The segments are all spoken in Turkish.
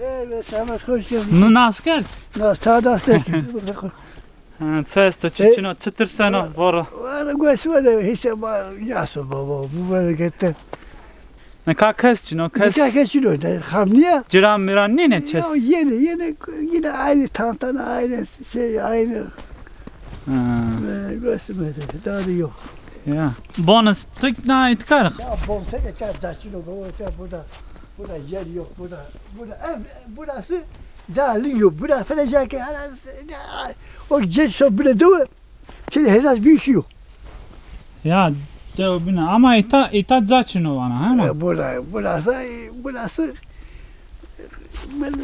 Evet, Samet hoş geldin. Nu naskert. Na, sağda hasta. Co jest to? Čečino, četirseno, voro. Valla göğsüme hisse ma yasu baba bu memlekette. Ne ka kes çino kes. Nikah geçiyor da hamliye. Ciran miran ne ne çes? Yeni yeni yine aynı tantana aynı şey aynı Ha, de daha da yok. Ya. Bonus tık na itkarık. Ya bolsa geçer zaçino bolsa burada burada yer yok burada burada ev burası zalim yok burada felacak o geç so bile de şey hesap bir şey yok. Ya de bina ama ita ita začino vana ha mı? E, Burada, burası, burası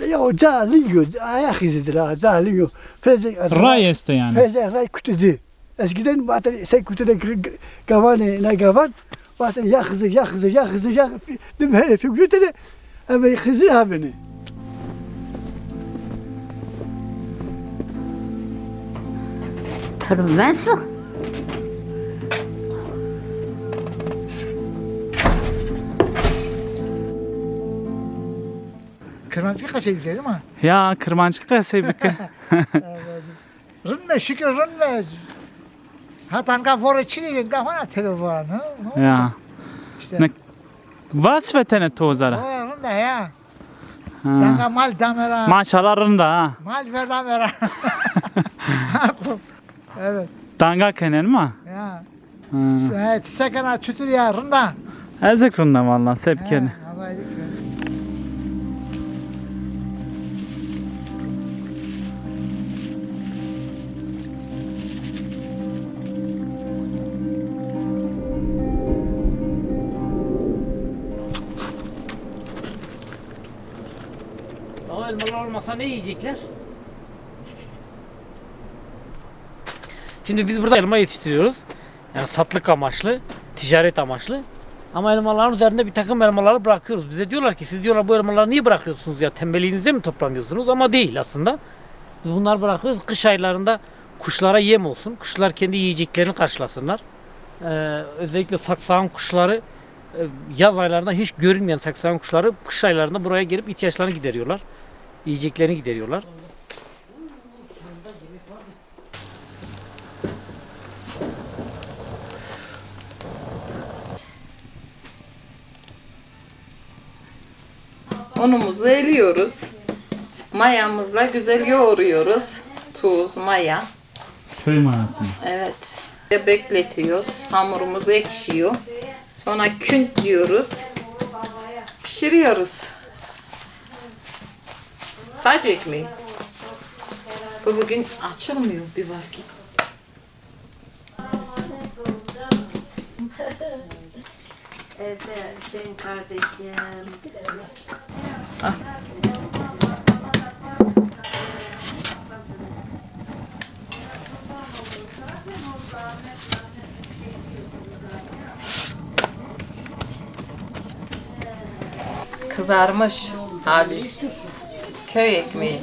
ya zalim yok, ayak izidir ha, zalim yok. Ray este yani. Fezek ray kutudu. Eskiden zaten sen kutuda gavan, ne gavan, zaten ya kızı, ya kızı, ya kızı, ya Değil mi hele fikretene, ama kızı ha beni. Tırmızı. Kırmızı kaçayım değil mi? Ya kırmancık sevdik. Rınme şükür rınme. Hatan ka vore çini ka hana telefon. ha? ya. İşte. Ne- Vas vetene tozara. O rınme ya. Ha. Tanga mal damera. Maşalarında ha. Mal ver damera. evet. Danga kenen mi? Ya. Ha. Evet, sakana tütür ya rında. Ezek rında valla sepkeni. Elmalar olmasa ne yiyecekler? Şimdi biz burada elma yetiştiriyoruz. Yani satlık amaçlı, ticaret amaçlı. Ama elmaların üzerinde bir takım elmaları bırakıyoruz. Bize diyorlar ki siz diyorlar bu elmaları niye bırakıyorsunuz ya tembelliğinize mi toplamıyorsunuz? Ama değil aslında. Biz bunları bırakıyoruz. Kış aylarında kuşlara yem olsun. Kuşlar kendi yiyeceklerini karşılasınlar. Ee, özellikle saksağın kuşları e, yaz aylarında hiç görünmeyen saksağın kuşları kış aylarında buraya gelip ihtiyaçlarını gideriyorlar yiyeceklerini gideriyorlar. Unumuzu eliyoruz. Mayamızla güzel yoğuruyoruz. Tuz, maya. Köy manası. Evet. Ve Bekletiyoruz. Hamurumuz ekşiyor. Sonra künt diyoruz. Pişiriyoruz. Saç ekmeği. Bu bugün açılmıyor bir var ki. Evde Hüseyin kardeşim. Kızarmış hali. Köy ekmeği.